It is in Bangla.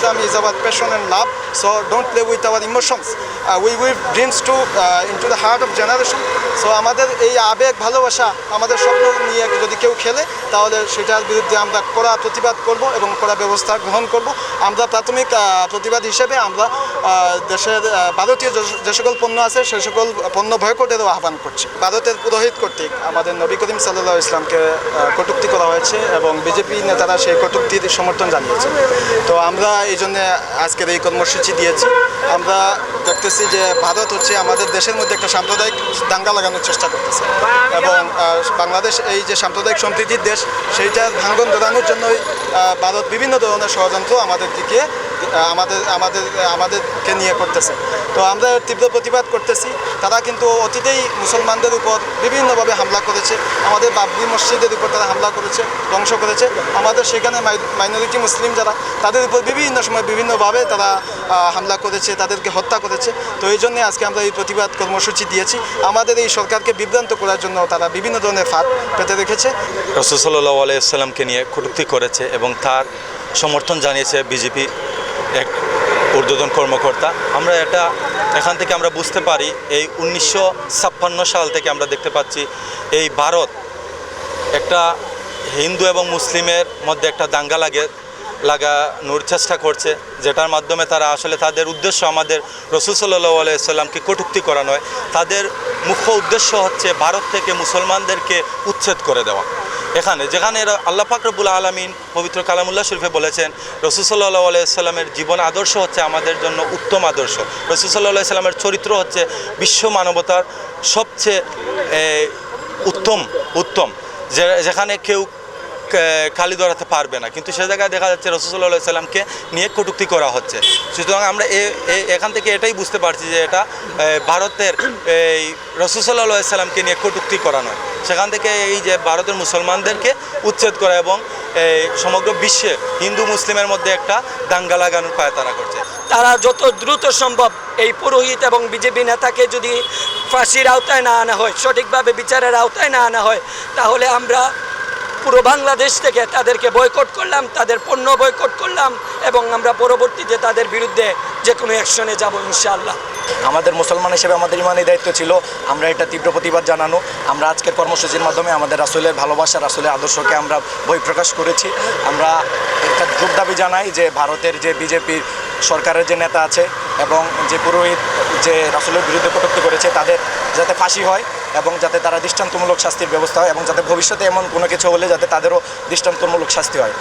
Islam is our passion and love. So don't play with our emotions. Uh, we will dreams to uh, into the heart of generation. So আমাদের এই আবেগ ভালোবাসা আমাদের স্বপ্ন নিয়ে যদি কেউ খেলে তাহলে সেটার বিরুদ্ধে আমরা কড়া প্রতিবাদ করব এবং কড়া ব্যবস্থা গ্রহণ করব আমরা প্রাথমিক প্রতিবাদ হিসেবে আমরা দেশের ভারতীয় যে- সকল পণ্য আছে সে সকল পণ্য বয়কটেরও আহ্বান করছি ভারতের পুরোহিত কর্তৃক আমাদের নবী করিম সাল্লাহ ইসলামকে কটূক্তি করা হয়েছে এবং বিজেপি নেতারা সেই কটূক্তির সমর্থন জানিয়েছে তো আমরা এই জন্য আজকের এই কর্মসূচি দিয়েছি। আমরা দেখতেছি যে ভারত হচ্ছে আমাদের দেশের মধ্যে একটা সাম্প্রদায়িক দাঙ্গা লাগানোর চেষ্টা করতেছে। এবং বাংলাদেশ এই যে সাম্প্রদায়িক সম্প্রীতির দেশ, সেইটা ভাঙ্গন ধরানোর জন্যই ভারত বিভিন্ন ধরনের ষড়যন্ত্র আমাদের দিকে আমাদের আমাদের, আমাদেরকে নিয়ে করতেছে। তো আমরা তীব্র প্রতিবাদ করতেছি। তারা কিন্তু অতীতেই মুসলমানদের উপর বিভিন্নভাবে হামলা করেছে। আমাদের বাবরি মসজিদের উপর তারা হামলা করেছে, ধ্বংস করেছে। আমাদের সেখানে মাইনরিটি মুসলিম যারা, তাদের উপর বিভিন্ন সময় বিভিন্নভাবে তারা হামলা করেছে, তাদেরকে হত্যা করেছে। তো এই জন্যে আজকে আমরা এই প্রতিবাদ কর্মসূচি দিয়েছি। আমাদের এই সরকারকে বিভ্রান্ত করার জন্য তারা বিভিন্ন ধরনের ফাঁদ পেতে দেখেছে। রসুসল্লাহ আলাইসাল্লামকে নিয়ে কটূক্তি করেছে এবং তার সমর্থন জানিয়েছে বিজেপি এক ঊর্ধ্বতন কর্মকর্তা। আমরা এটা এখান থেকে আমরা বুঝতে পারি, এই উনিশশো ছাপ্পান্ন সাল থেকে আমরা দেখতে পাচ্ছি, এই ভারত একটা হিন্দু এবং মুসলিমের মধ্যে একটা দাঙ্গা লাগে। লাগানোর চেষ্টা করছে, যেটার মাধ্যমে তারা আসলে তাদের উদ্দেশ্য আমাদের রসুল সাল্লাহ আলাইসাল্লামকে কটূক্তি করা নয়, তাদের মুখ্য উদ্দেশ্য হচ্ছে ভারত থেকে মুসলমানদেরকে উচ্ছেদ করে দেওয়া। এখানে, যেখানে আল্লাহ ফাকরবুল আলমিন পবিত্র কালামুল্লাহ শরীফে বলেছেন, রসুল সাল্লাহ আলাইসাল্লামের জীবন আদর্শ হচ্ছে আমাদের জন্য উত্তম আদর্শ। রসুল সাল্লাহ সাল্লামের চরিত্র হচ্ছে বিশ্ব মানবতার সবচেয়ে উত্তম উত্তম। যেখানে কেউ কালি ধরাতে পারবে না। কিন্তু সে জায়গায় দেখা যাচ্ছে রসুল্লাহ সাল্লামকে নিয়ে কটূক্তি করা হচ্ছে। সুতরাং আমরা এখান থেকে এটাই বুঝতে পারছি যে এটা ভারতের, এই রসুল্লাহ সাল্লামকে নিয়ে কটূক্তি করা নয় সেখান থেকে এই যে ভারতের মুসলমানদেরকে উচ্ছেদ করা এবং সমগ্র বিশ্বে হিন্দু, মুসলিমের মধ্যে একটা দাঙ্গা লাগানোর পায় তারা করছে। তারা যত দ্রুত সম্ভব এই পুরোহিত এবং বিজেপি নেতাকে যদি ফাঁসির আওতায় না আনা হয়, সঠিকভাবে বিচারের আওতায় না আনা হয়, তাহলে আমরা পুরো বাংলাদেশ থেকে তাদেরকে বয়কট করলাম, তাদের পণ্য বয়কট করলাম এবং আমরা পরবর্তীতে তাদের বিরুদ্ধে যে কোনো অ্যাকশনে যাব ইনশাআল্লাহ। আমাদের মুসলমান হিসেবে আমাদের ইমানি দায়িত্ব ছিল। আমরা এটা তীব্র প্রতিবাদ জানানো। আমরা আজকের কর্মসূচির মাধ্যমে আমাদের রাসুলের ভালোবাসা, রাসুলের আদর্শকে আমরা বই প্রকাশ করেছি। আমরা একটা জোর দাবি জানাই যে ভারতের যে বিজেপির সরকারের যে নেতা আছে এবং যে পুরোহিত, যে রাসুলের বিরুদ্ধে কটূক্তি করেছে, তাদের যাতে ফাঁসি হয় এবং যাতে তারা দৃষ্টান্তমূলক শাস্তির ব্যবস্থা হয় এবং যাতে ভবিষ্যতে এমন কোনো কিছু হলে যাতে তাদেরও দৃষ্টান্তমূলক শাস্তি হয়।